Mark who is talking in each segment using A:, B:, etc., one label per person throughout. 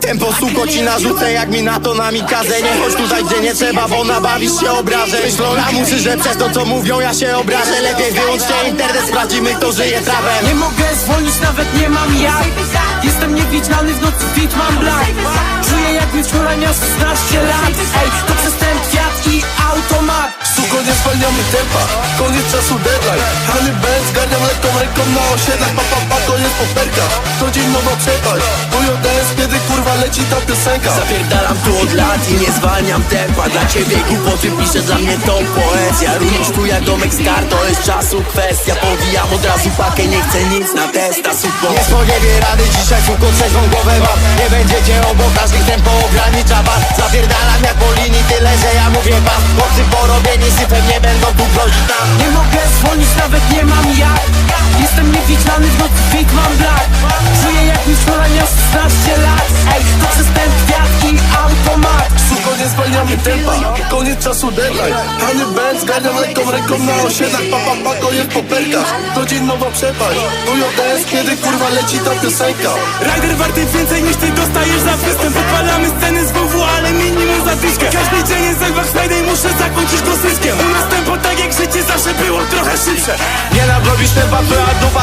A: Tempo suko ci narzucę jak mi na to namikaze. Nie chodź tutaj gdzie nie trzeba, bo nabawisz się obrażeń. Myślą lamusy, że przez to co mówią ja się obrażę. Lepiej wyłączcie internet, sprawdzimy kto żyje trawem.
B: Nie mogę zwolnić, nawet nie mam jak. Jestem niewidzialny, w nocy fit mam black Czuję jakby wczoraj miał 16 lat. Ej, to przez ten kwiat i automat.
C: Suko, nie zwalniamy tempa. Koniec czasu deadline. Honey Benz, zgarniam lekką ręką na osiedlach. Pa, pa, pa, koniec poperka. To dzień nowa przepaść Bujo dance, kiedy kurwa leci ta piosenka.
A: Zapierdalam tu od lat i nie zwalniam tempa Dla ciebie głupoty pisze dla mnie tą poezja. Również tu jak domek star, to jest czasu kwestia. Powijam od razu pakę, nie chcę nic na testa suko Nie spodziewie rady dzisiaj suko trzeźwą głowę mam Nie będziecie obok każdy tempo ogranicza. Was Zapierdalam jak po linii, tyle że ja mówię wam Chłopcy porobieni syfem nie będą tu grozić nam
C: tempa Koniec czasu deadline. Honey Benz, zgarniam lekką ręką na osiedlach. Pa, pa, pa, koniec poperka To dzień nowa przepaść. Dance, kiedy kurwa leci ta piosenka.
D: Rider warty więcej niż ty dostajesz za występ Podpalamy sceny z WW, ale minimum zatyczkę Każdy dzień jest jak Friday, muszę zakończyć go U nas tempo tak jak życie zawsze było trochę szybsze.
A: Nie nadrobisz tempa, a dupa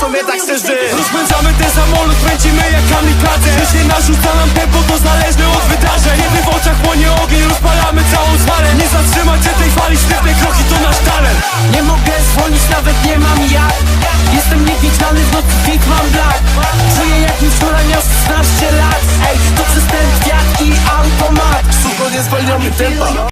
A: sumie tak żyć
D: Rozpędzamy ten samolot, kręcimy jak kamikadze. Się narzuca nam tempo, to zależne od wydarzeń. Kiedy w oczach płonie ogień, rozpalamy całą zwalę Nie zatrzymać się tej fali, sztywne kroki to nasz talent.
B: Nie mogę zwolnić, nawet nie mam jak. Jestem niewidzialny, w nocy fit mam black Czuję jakby wczoraj miał 16 lat. Ej, to przez ten kwiat i automat.
C: Suko, nie zwalniamy tempa